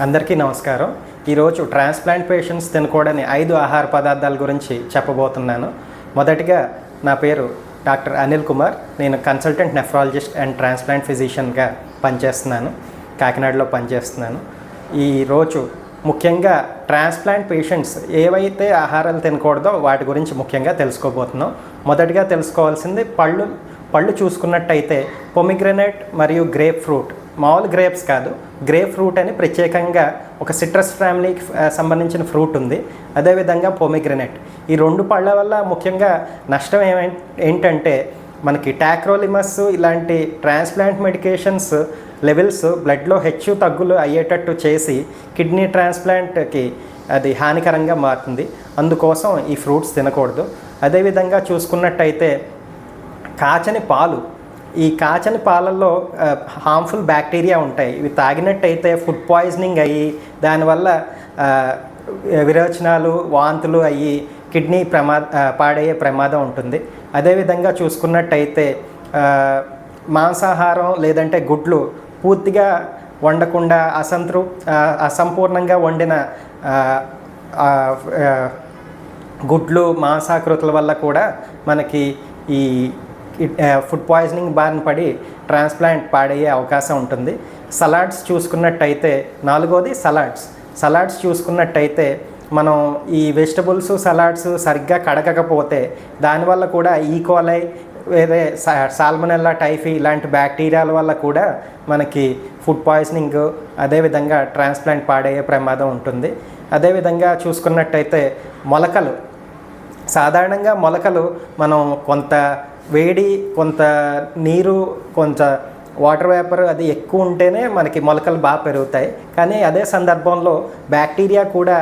అందరికీ నమస్కారం. ఈరోజు ట్రాన్స్ప్లాంట్ పేషెంట్స్ తినకూడని ఐదు ఆహార పదార్థాల గురించి చెప్పబోతున్నాను. మొదటిగా నా పేరు డాక్టర్ అనిల్ కుమార్. నేను కన్సల్టెంట్ నెఫ్రాలజిస్ట్ అండ్ ట్రాన్స్ప్లాంట్ ఫిజిషియన్గా పనిచేస్తున్నాను. కాకినాడలో పనిచేస్తున్నాను. ఈరోజు ముఖ్యంగా ట్రాన్స్ప్లాంట్ పేషెంట్స్ ఏవైతే ఆహారాలు తినకూడదో వాటి గురించి ముఖ్యంగా తెలుసుకోబోతున్నాం. మొదటిగా తెలుసుకోవాల్సింది పళ్ళు పళ్ళు చూసుకున్నట్టయితే పొమిగ్రెనేట్ మరియు గ్రేప్ ఫ్రూట్ మామూలు గ్రేప్స్ కాదు గ్రే ఫ్రూట్ అని ప్రత్యేకంగా ఒక సిట్రస్ ఫ్యామిలీకి సంబంధించిన ఫ్రూట్ ఉంది. అదేవిధంగా పొమిగ్రనేట్. ఈ రెండు పళ్ళ వల్ల ముఖ్యంగా నష్టం ఏమే ఏంటంటే మనకి టాక్రోలిమస్ ఇలాంటి ట్రాన్స్ప్లాంట్ మెడికేషన్స్ లెవెల్స్ బ్లడ్లో హెచ్చు తగ్గులు అయ్యేటట్టు చేసి కిడ్నీ ట్రాన్స్ప్లాంట్కి అది హానికరంగా మారుతుంది. అందుకోసం ఈ ఫ్రూట్స్ తినకూడదు. అదేవిధంగా చూసుకున్నట్టయితే కాచని పాలు ఈ కాచని పాలల్లో హార్మ్ఫుల్ బ్యాక్టీరియా ఉంటాయి. ఇవి తాగినట్టయితే ఫుడ్ పాయిజనింగ్ అయ్యి దానివల్ల విరోచనాలు వాంతులు అయ్యి కిడ్నీ ప్రమాద పాడయ్యే ప్రమాదం ఉంటుంది. అదేవిధంగా చూసుకున్నట్టయితే మాంసాహారం లేదంటే గుడ్లు పూర్తిగా వండకుండా అసంతృ అసంపూర్ణంగా వండిన గుడ్లు మాంసాకృతుల వల్ల కూడా మనకి ఈ ఫుడ్ పాయిజనింగ్ బారిన పడి ట్రాన్స్ప్లాంట్ పాడయ్యే అవకాశం ఉంటుంది. సలాడ్స్ చూసుకున్నట్టయితే నాలుగోది సలాడ్స్. సలాడ్స్ చూసుకున్నట్టయితే మనం ఈ వెజిటబుల్స్ సలాడ్స్ సరిగ్గా కడగకపోతే దానివల్ల కూడా e. ఈకోలై వేరే సాల్మనెల్లా టైఫీ ఇలాంటి బ్యాక్టీరియాల వల్ల కూడా మనకి ఫుడ్ పాయిజనింగ్ అదేవిధంగా ట్రాన్స్ప్లాంట్ పాడయ్యే ప్రమాదం ఉంటుంది. అదేవిధంగా చూసుకున్నట్టయితే మొలకలు. సాధారణంగా మొలకలు మనం కొంత వేడి కొంత నీరు కొంత వాటర్ వేపర్ అది ఎక్కువ ఉంటేనే మనకి మొలకలు బాగా పెరుగుతాయి. కానీ అదే సందర్భంలో బ్యాక్టీరియా కూడా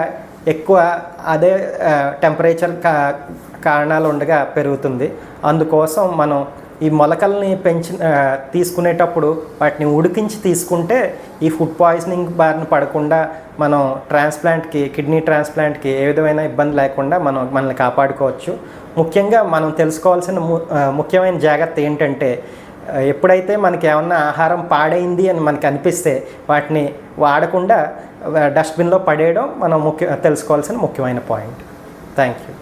ఎక్కువ అదే టెంపరేచర్ కా కారణాలు ఉండగా పెరుగుతుంది. అందుకోసం మనం ఈ మొలకల్ని పెంచి తీసుకునేటప్పుడు వాటిని ఉడికించి తీసుకుంటే ఈ ఫుడ్ పాయిజనింగ్ బారిన పడకుండా మనం ట్రాన్స్ప్లాంట్కి కిడ్నీ ట్రాన్స్ప్లాంట్కి ఏ విధమైన ఇబ్బంది లేకుండా మనం మనల్ని కాపాడుకోవచ్చు. ముఖ్యంగా మనం తెలుసుకోవాల్సిన ము- ముఖ్యమైన జాగ్రత్త ఏంటంటే ఎప్పుడైతే మనకి ఏమన్నా ఆహారం పాడైంది అని మనకి అనిపిస్తే వాటిని వాడకుండా డస్ట్బిన్లో పడేయడం మనం ముఖ్య తెలుసుకోవాల్సిన ముఖ్యమైన పాయింట్. Thank you